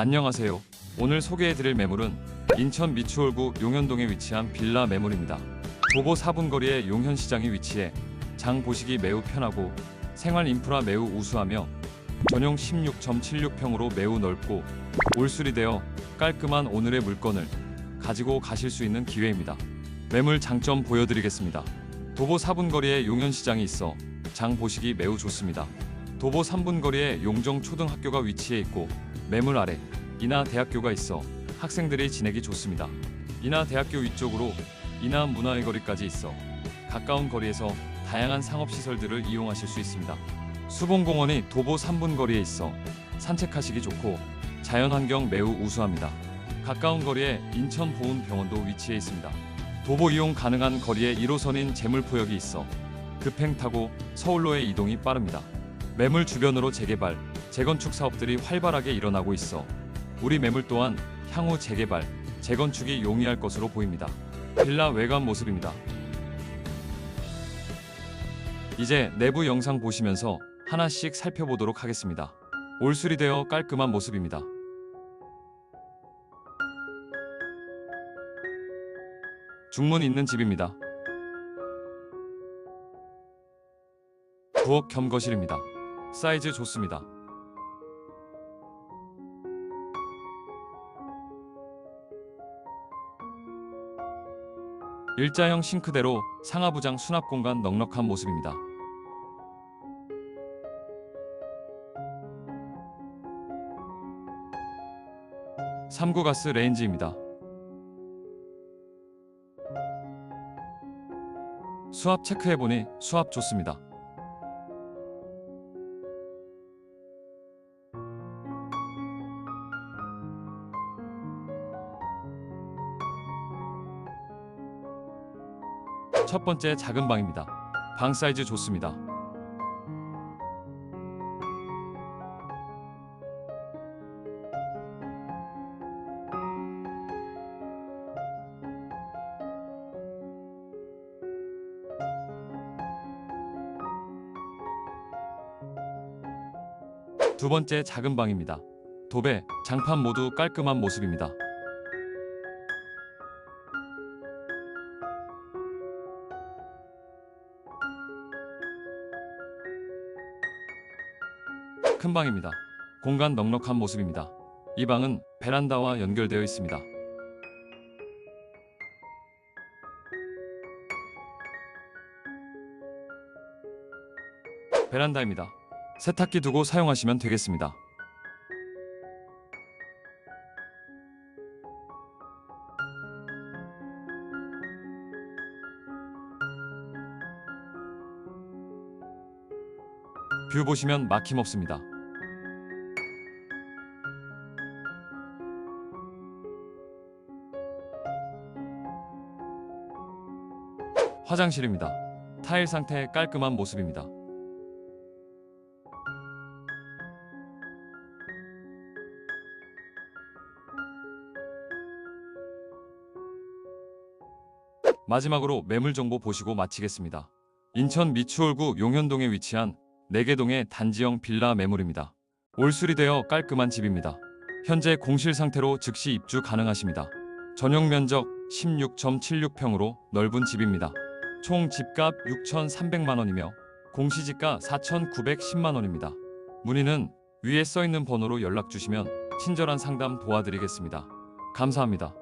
안녕하세요. 오늘 소개해드릴 매물은 인천 미추홀구 용현동에 위치한 빌라 매물입니다. 도보 4분 거리에 용현시장이 위치해 장 보시기 매우 편하고 생활 인프라 매우 우수하며 전용 16.76평으로 매우 넓고 올수리되어 깔끔한 오늘의 물건을 가지고 가실 수 있는 기회입니다. 매물 장점 보여드리겠습니다. 도보 4분 거리에 용현시장이 있어 장 보시기 매우 좋습니다. 도보 3분 거리에 용정 초등학교가 위치해 있고 매물 아래 인하 대학교가 있어 학생들이 지내기 좋습니다. 인하 대학교 위쪽으로 인하 문화의 거리까지 있어 가까운 거리에서 다양한 상업 시설들을 이용하실 수 있습니다. 수봉공원이 도보 3분 거리에 있어 산책하시기 좋고 자연 환경 매우 우수합니다. 가까운 거리에 인천 보훈병원도 위치해 있습니다. 도보 이용 가능한 거리에 1호선인 재물포역이 있어 급행 타고 서울로의 이동이 빠릅니다. 매물 주변으로 재개발, 재건축 사업들이 활발하게 일어나고 있어 우리 매물 또한 향후 재개발, 재건축이 용이할 것으로 보입니다. 빌라 외관 모습입니다. 이제 내부 영상 보시면서 하나씩 살펴보도록 하겠습니다. 올수리되어 깔끔한 모습입니다. 중문 있는 집입니다. 부엌 겸 거실입니다. 사이즈 좋습니다. 일자형 싱크대로 상하부장 수납 공간 넉넉한 모습입니다. 삼구 가스 레인지입니다. 수압 체크해보니 수압 좋습니다. 첫 번째 작은 방입니다. 방 사이즈 좋습니다. 두 번째 작은 방입니다. 도배, 장판 모두 깔끔한 모습입니다. 큰 방입니다. 공간 넉넉한 모습입니다. 이 방은 베란다와 연결되어 있습니다. 베란다입니다. 세탁기 두고 사용하시면 되겠습니다. 뷰 보시면 막힘없습니다. 화장실입니다. 타일 상태 깔끔한 모습입니다. 마지막으로 매물 정보 보시고 마치겠습니다. 인천 미추홀구 용현동에 위치한 4개동의 단지형 빌라 매물입니다. 올수리 되어 깔끔한 집입니다. 현재 공실 상태로 즉시 입주 가능하십니다. 전용 면적 16.76평으로 넓은 집입니다. 총 집값 6,300만 원이며 공시지가 4,910만 원입니다. 문의는 위에 써 있는 번호로 연락 주시면 친절한 상담 도와드리겠습니다. 감사합니다.